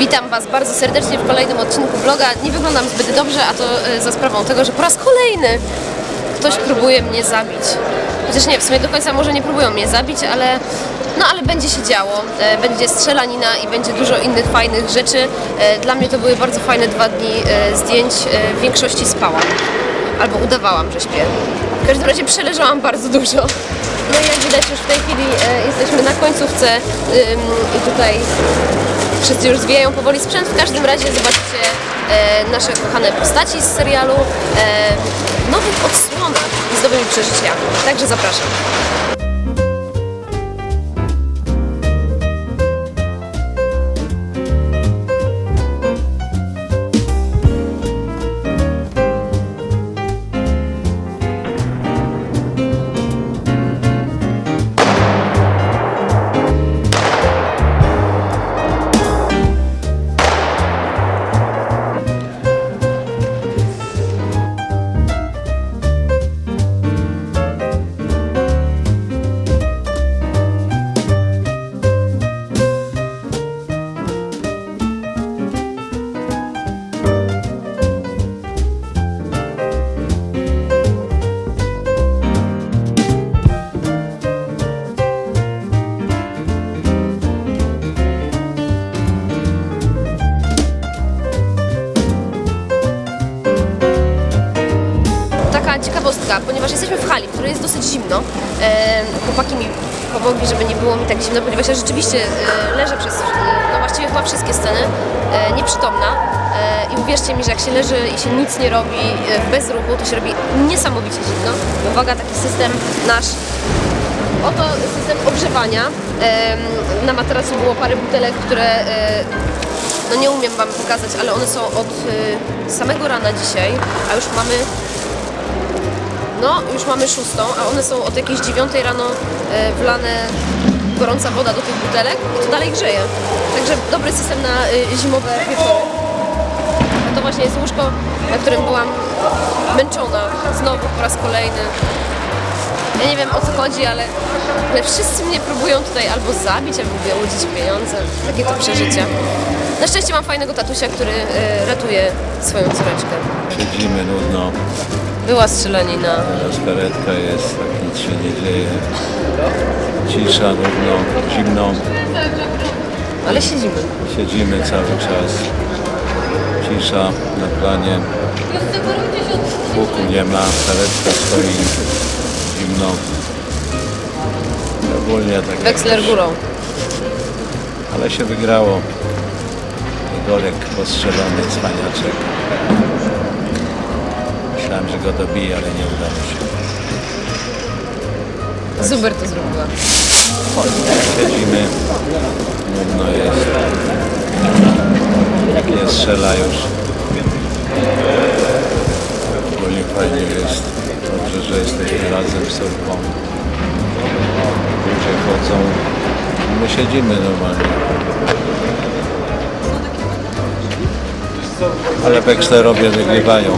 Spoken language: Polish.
Witam Was bardzo serdecznie w kolejnym odcinku vloga. Nie wyglądam zbyt dobrze, a to e, za sprawą tego, że po raz kolejny ktoś próbuje mnie zabić. Chociaż nie, w sumie do końca może nie próbują mnie zabić, ale no ale będzie się działo. E, Będzie strzelanina i będzie dużo innych fajnych rzeczy. E, Dla mnie to były bardzo fajne dwa dni zdjęć. W większości spałam. Albo udawałam, że śpię. W każdym razie przeleżałam bardzo dużo. No i jak widać już w tej chwili jesteśmy na końcówce i tutaj Wszyscy już zwijają powoli sprzęt. W każdym razie zobaczycie e, nasze kochane postaci z serialu e, w nowych odsłonach i z nowymi przeżyciami. Także zapraszam. Ponieważ jesteśmy w hali, w której jest dosyć zimno. E, chłopaki mi pomogli, żeby nie było mi tak zimno, ponieważ ja rzeczywiście e, leżę przez, e, no właściwie chyba wszystkie sceny, e, nieprzytomna. E, I uwierzcie mi, że jak się leży i się nic nie robi e, w bezruchu, to się robi niesamowicie zimno. Uwaga, taki system nasz Oto system ogrzewania. Na materacu było parę butelek, które e, no nie umiem Wam pokazać, ale one są od e, samego rana dzisiaj, a już mamy no, już mamy szóstą, a one są od jakiejś dziewiątej rano e, wlane gorąca woda do tych butelek i to dalej grzeje. Także dobry system na e, zimowe wieczory. A to właśnie jest łóżko, na którym byłam męczona znowu po raz kolejny. Ja nie wiem o co chodzi, ale, ale wszyscy mnie próbują tutaj albo zabić, albo wyłudzić pieniądze. Takie to przeżycie. Na szczęście mam fajnego tatusia, który e, ratuje swoją córeczkę. Siedzimy nudno, Była strzelanina. teraz karetka jest, tak nic się nie dzieje. Cisza, nudno, zimno. Ale siedzimy. Siedzimy cały czas. Cisza na planie. Łuku nie ma, karetka stoi. Zimno. Ogólnie tak. Weksler górą. Ale się wygrało. Golek postrzelony, cwaniaczek. Myślałem, że go dobije, ale nie udało się. Super to zrobiła. Siedzimy, nudno jest. Nie strzela już. Fajnie jest. Dobrze, że jesteśmy razem z córką. Ludzie chodzą. My siedzimy normalnie. Ale Wexlerowie wygrywają.